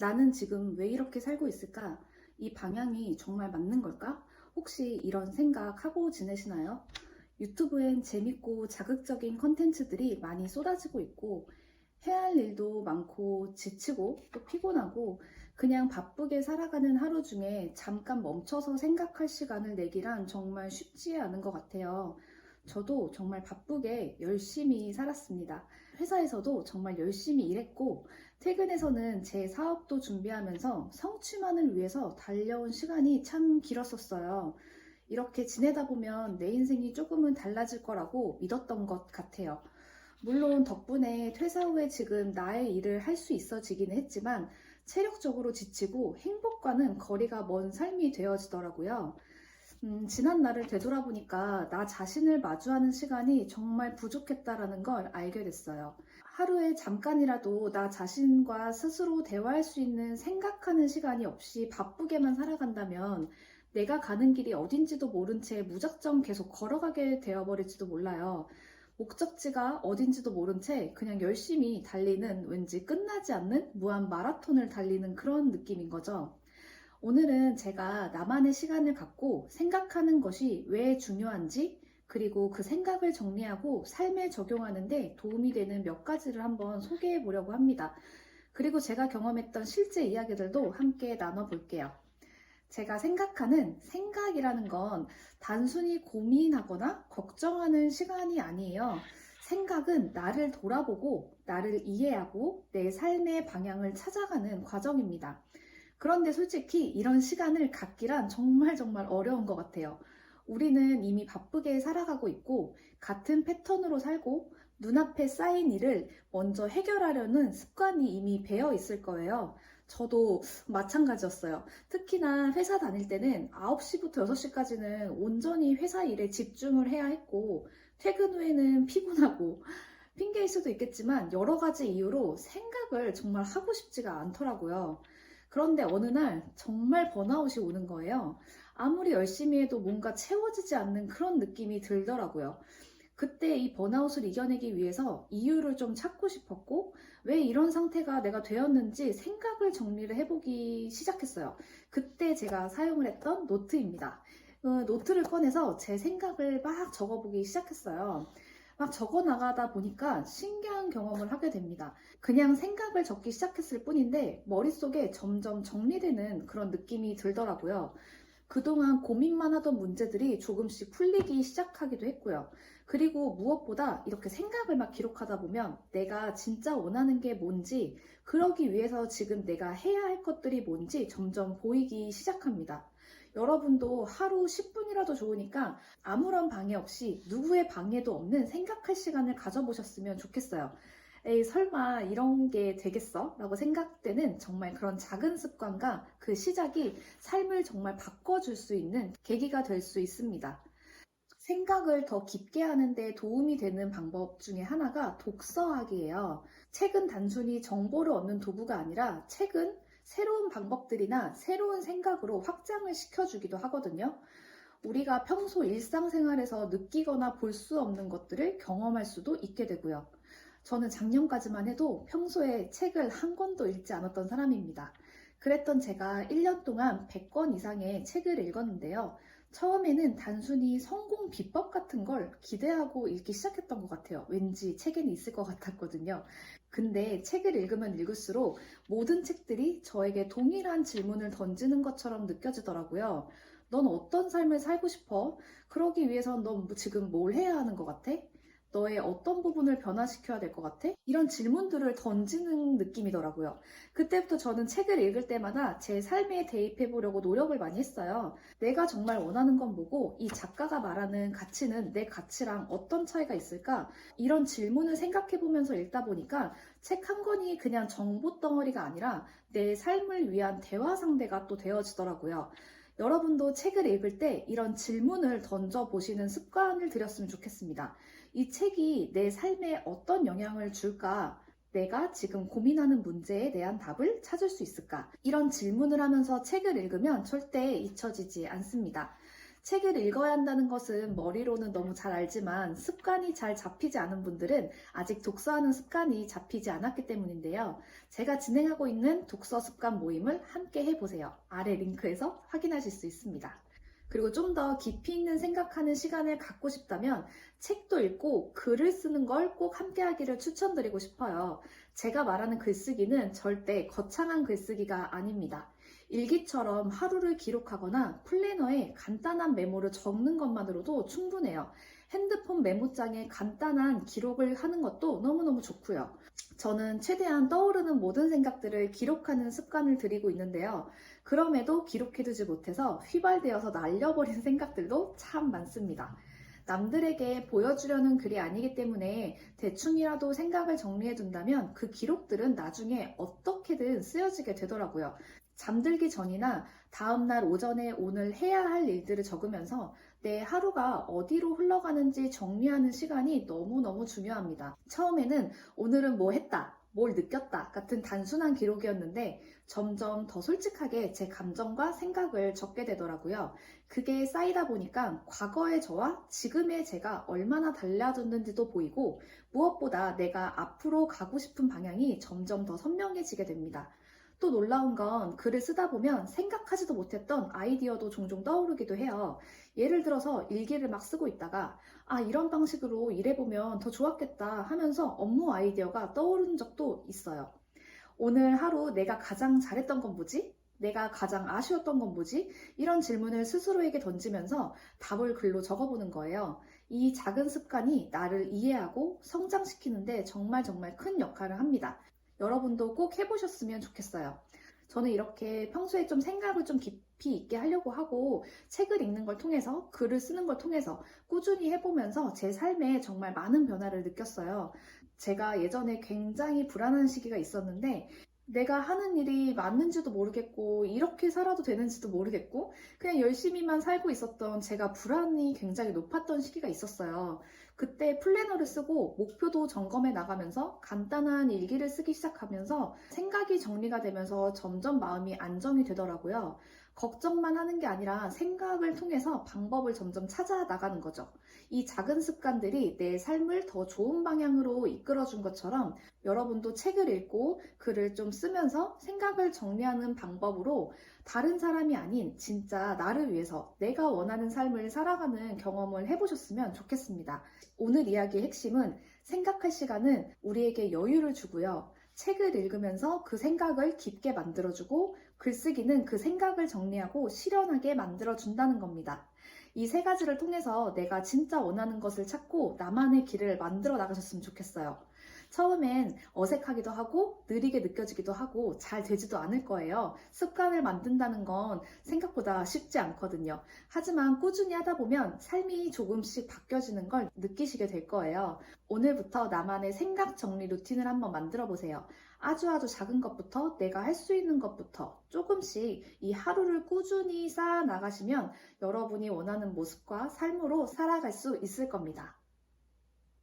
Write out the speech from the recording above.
나는 지금 왜 이렇게 살고 있을까? 이 방향이 정말 맞는 걸까? 혹시 이런 생각 하고 지내시나요? 유튜브엔 재밌고 자극적인 컨텐츠들이 많이 쏟아지고 있고 해야 할 일도 많고 지치고 또 피곤하고 그냥 바쁘게 살아가는 하루 중에 잠깐 멈춰서 생각할 시간을 내기란 정말 쉽지 않은 것 같아요. 저도 정말 바쁘게 열심히 살았습니다. 회사에서도 정말 열심히 일했고 퇴근해서는 제 사업도 준비하면서 성취만을 위해서 달려온 시간이 참 길었었어요. 이렇게 지내다 보면 내 인생이 조금은 달라질 거라고 믿었던 것 같아요. 물론 덕분에 퇴사 후에 지금 나의 일을 할 수 있어지기는 했지만 체력적으로 지치고 행복과는 거리가 먼 삶이 되어지더라고요. 음, 지난 날을 되돌아보니까 나 자신을 마주하는 시간이 정말 부족했다라는 걸 알게 됐어요. 하루에 잠깐이라도 나 자신과 스스로 대화할 수 있는 생각하는 시간이 없이 바쁘게만 살아간다면 내가 가는 길이 어딘지도 모른 채 무작정 계속 걸어가게 되어버릴지도 몰라요. 목적지가 어딘지도 모른 채 그냥 열심히 달리는 왠지 끝나지 않는 무한 마라톤을 달리는 그런 느낌인 거죠. 오늘은 제가 나만의 시간을 갖고 생각하는 것이 왜 중요한지 그리고 그 생각을 정리하고 삶에 적용하는데 도움이 되는 몇 가지를 한번 소개해 보려고 합니다. 그리고 제가 경험했던 실제 이야기들도 함께 나눠볼게요. 제가 생각하는 생각이라는 건 단순히 고민하거나 걱정하는 시간이 아니에요. 생각은 나를 돌아보고 나를 이해하고 내 삶의 방향을 찾아가는 과정입니다. 그런데 솔직히 이런 시간을 갖기란 정말 정말 어려운 것 같아요. 우리는 이미 바쁘게 살아가고 있고 같은 패턴으로 살고 눈앞에 쌓인 일을 먼저 해결하려는 습관이 이미 배어 있을 거예요. 저도 마찬가지였어요. 특히나 회사 다닐 때는 9시부터 6시까지는 온전히 회사 일에 집중을 해야 했고, 퇴근 후에는 피곤하고, 핑계일 수도 있겠지만 여러 가지 이유로 생각을 정말 하고 싶지가 않더라고요. 그런데 어느 날 정말 번아웃이 오는 거예요. 아무리 열심히 해도 뭔가 채워지지 않는 그런 느낌이 들더라고요. 그때 이 번아웃을 이겨내기 위해서 이유를 좀 찾고 싶었고, 왜 이런 상태가 내가 되었는지 생각을 정리를 해보기 시작했어요. 그때 제가 사용을 했던 노트입니다. 어, 노트를 꺼내서 제 생각을 막 적어보기 시작했어요. 막 적어 나가다 보니까 신기한 경험을 하게 됩니다. 그냥 생각을 적기 시작했을 뿐인데 머릿속에 점점 정리되는 그런 느낌이 들더라고요. 그동안 고민만 하던 문제들이 조금씩 풀리기 시작하기도 했고요. 그리고 무엇보다 이렇게 생각을 막 기록하다 보면 내가 진짜 원하는 게 뭔지, 그러기 위해서 지금 내가 해야 할 것들이 뭔지 점점 보이기 시작합니다. 여러분도 하루 10분이라도 좋으니까 아무런 방해 없이 누구의 방해도 없는 생각할 시간을 가져보셨으면 좋겠어요. 에이, 설마 이런 게 되겠어? 라고 생각되는 정말 그런 작은 습관과 그 시작이 삶을 정말 바꿔줄 수 있는 계기가 될 수 있습니다. 생각을 더 깊게 하는데 도움이 되는 방법 중에 하나가 독서하기예요. 책은 단순히 정보를 얻는 도구가 아니라 책은 새로운 방법들이나 새로운 생각으로 확장을 시켜주기도 하거든요. 우리가 평소 일상생활에서 느끼거나 볼 수 없는 것들을 경험할 수도 있게 되고요. 저는 작년까지만 해도 평소에 책을 한 권도 읽지 않았던 사람입니다. 그랬던 제가 1년 동안 100권 이상의 책을 읽었는데요. 처음에는 단순히 성공 비법 같은 걸 기대하고 읽기 시작했던 것 같아요. 왠지 책에는 있을 것 같았거든요. 근데 책을 읽으면 읽을수록 모든 책들이 저에게 동일한 질문을 던지는 것처럼 느껴지더라고요. 넌 어떤 삶을 살고 싶어? 그러기 위해선 넌 지금 뭘 해야 하는 것 같아? 너의 어떤 부분을 변화시켜야 될 것 같아? 이런 질문들을 던지는 느낌이더라고요. 그때부터 저는 책을 읽을 때마다 제 삶에 대입해 보려고 노력을 많이 했어요. 내가 정말 원하는 건 뭐고 이 작가가 말하는 가치는 내 가치랑 어떤 차이가 있을까? 이런 질문을 생각해 보면서 읽다 보니까 책 한 권이 그냥 정보 덩어리가 아니라 내 삶을 위한 대화 상대가 또 되어지더라고요. 여러분도 책을 읽을 때 이런 질문을 던져 보시는 습관을 들였으면 좋겠습니다. 이 책이 내 삶에 어떤 영향을 줄까? 내가 지금 고민하는 문제에 대한 답을 찾을 수 있을까? 이런 질문을 하면서 책을 읽으면 절대 잊혀지지 않습니다. 책을 읽어야 한다는 것은 머리로는 너무 잘 알지만 습관이 잘 잡히지 않은 분들은 아직 독서하는 습관이 잡히지 않았기 때문인데요. 제가 진행하고 있는 독서 습관 모임을 함께 해보세요. 아래 링크에서 확인하실 수 있습니다. 그리고 좀 더 깊이 있는 생각하는 시간을 갖고 싶다면 책도 읽고 글을 쓰는 걸 꼭 함께 하기를 추천드리고 싶어요. 제가 말하는 글쓰기는 절대 거창한 글쓰기가 아닙니다. 일기처럼 하루를 기록하거나 플래너에 간단한 메모를 적는 것만으로도 충분해요. 핸드폰 메모장에 간단한 기록을 하는 것도 너무너무 좋고요. 저는 최대한 떠오르는 모든 생각들을 기록하는 습관을 들이고 있는데요. 그럼에도 기록해두지 못해서 휘발되어서 날려버린 생각들도 참 많습니다. 남들에게 보여주려는 글이 아니기 때문에 대충이라도 생각을 정리해둔다면 그 기록들은 나중에 어떻게든 쓰여지게 되더라고요. 잠들기 전이나 다음날 오전에 오늘 해야 할 일들을 적으면서 내 하루가 어디로 흘러가는지 정리하는 시간이 너무너무 중요합니다. 처음에는 오늘은 뭐 했다, 뭘 느꼈다 같은 단순한 기록이었는데 점점 더 솔직하게 제 감정과 생각을 적게 되더라고요. 그게 쌓이다 보니까 과거의 저와 지금의 제가 얼마나 달라졌는지도 보이고 무엇보다 내가 앞으로 가고 싶은 방향이 점점 더 선명해지게 됩니다. 또 놀라운 건 글을 쓰다 보면 생각하지도 못했던 아이디어도 종종 떠오르기도 해요. 예를 들어서 일기를 막 쓰고 있다가 아, 이런 방식으로 일해보면 더 좋았겠다 하면서 업무 아이디어가 떠오른 적도 있어요. 오늘 하루 내가 가장 잘했던 건 뭐지? 내가 가장 아쉬웠던 건 뭐지? 이런 질문을 스스로에게 던지면서 답을 글로 적어보는 거예요. 이 작은 습관이 나를 이해하고 성장시키는데 정말 정말 큰 역할을 합니다. 여러분도 꼭 해보셨으면 좋겠어요. 저는 이렇게 평소에 좀 생각을 좀 깊이 있게 하려고 하고 책을 읽는 걸 통해서 글을 쓰는 걸 통해서 꾸준히 해보면서 제 삶에 정말 많은 변화를 느꼈어요. 제가 예전에 굉장히 불안한 시기가 있었는데 내가 하는 일이 맞는지도 모르겠고 이렇게 살아도 되는지도 모르겠고 그냥 열심히만 살고 있었던 제가 불안이 굉장히 높았던 시기가 있었어요. 그때 플래너를 쓰고 목표도 점검해 나가면서 간단한 일기를 쓰기 시작하면서 생각이 정리가 되면서 점점 마음이 안정이 되더라고요. 걱정만 하는 게 아니라 생각을 통해서 방법을 점점 찾아 나가는 거죠. 이 작은 습관들이 내 삶을 더 좋은 방향으로 이끌어 준 것처럼 여러분도 책을 읽고 글을 좀 쓰면서 생각을 정리하는 방법으로 다른 사람이 아닌 진짜 나를 위해서 내가 원하는 삶을 살아가는 경험을 해보셨으면 좋겠습니다. 오늘 이야기의 핵심은 생각할 시간은 우리에게 여유를 주고요. 책을 읽으면서 그 생각을 깊게 만들어주고 글쓰기는 그 생각을 정리하고 실현하게 만들어준다는 겁니다. 이 세 가지를 통해서 내가 진짜 원하는 것을 찾고 나만의 길을 만들어 나가셨으면 좋겠어요. 처음엔 어색하기도 하고 느리게 느껴지기도 하고 잘 되지도 않을 거예요. 습관을 만든다는 건 생각보다 쉽지 않거든요. 하지만 꾸준히 하다 보면 삶이 조금씩 바뀌어지는 걸 느끼시게 될 거예요. 오늘부터 나만의 생각 정리 루틴을 한번 만들어 보세요. 아주 아주 작은 것부터 내가 할 수 있는 것부터 조금씩 이 하루를 꾸준히 쌓아 나가시면 여러분이 원하는 모습과 삶으로 살아갈 수 있을 겁니다.